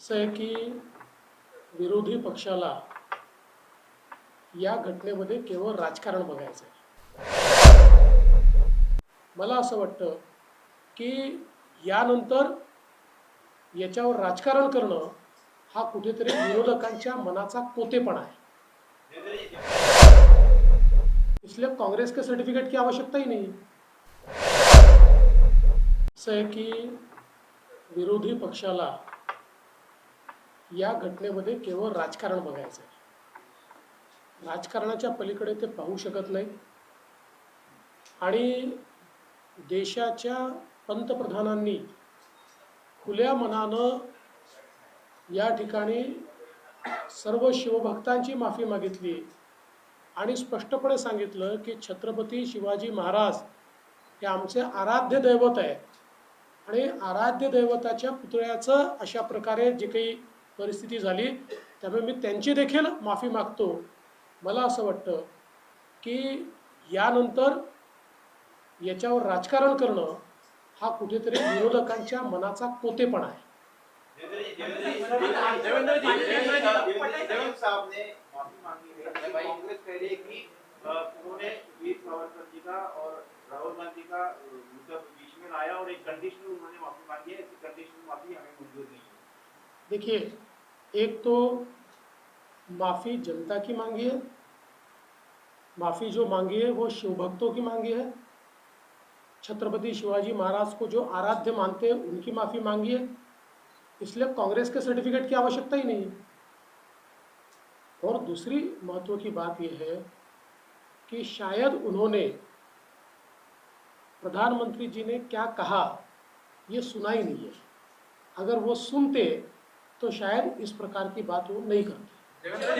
असं आहे की विरोधी पक्षाला या घटनेमध्ये केवळ राजकारण बघायचं आहे. मला असं वाटतं की यानंतर याच्यावर राजकारण करणं हा कुठेतरी विरोधकांच्या मनाचा कोतेपणा आहे. इसलिए कांग्रेस के सर्टिफिकेट की आवश्यकता ही नहीं. असं आहे की विरोधी पक्षाला या घटनेमध्ये केवळ राजकारण बघायचं आहे राजकारणाच्या पलीकडे ते पाहू शकत नाही. आणि देशाच्या पंतप्रधानांनी खुल्या मनानं या ठिकाणी सर्व शिवभक्तांची माफी मागितली आणि स्पष्टपणे सांगितलं की छत्रपती शिवाजी महाराज हे आमचे आराध्य दैवत आहे आणि आराध्य दैवताच्या पुतळ्याचं अशा प्रकारे जे काही परिस्थिती झाली त्यामुळे मी त्यांची देखील माफी मागतो. मला असं वाटतं की यानंतर याच्यावर राजकारण करणं हा कुठेतरी विरोधकांच्या मनाचा कोतेपणा आहे. उन्होंने वीर सावरकर जी का और राहुल गांधी का बीच में लाया और एक कंडीशनल उन्होंने माफी मांगी है ऐसी कंडीशनल माफी हमें मंजूर नहीं है देखिए एक तो माफ़ी जनता की मांगी है। माफ़ी जो मांगी है, वो शिवभक्तों की मांगी है। छत्रपति शिवाजी महाराज को जो आराध्य मानते हैं, उनकी माफ़ी मांगी है। इसलिए कांग्रेस के सर्टिफिकेट की आवश्यकता ही नहीं है। और दूसरी महत्व की बात यह है कि शायद उन्होंने, प्रधानमंत्री जी ने क्या कहा, ये सुना ही नहीं है। अगर वो सुनते तो शायद इस प्रकार की बात वो नहीं करते।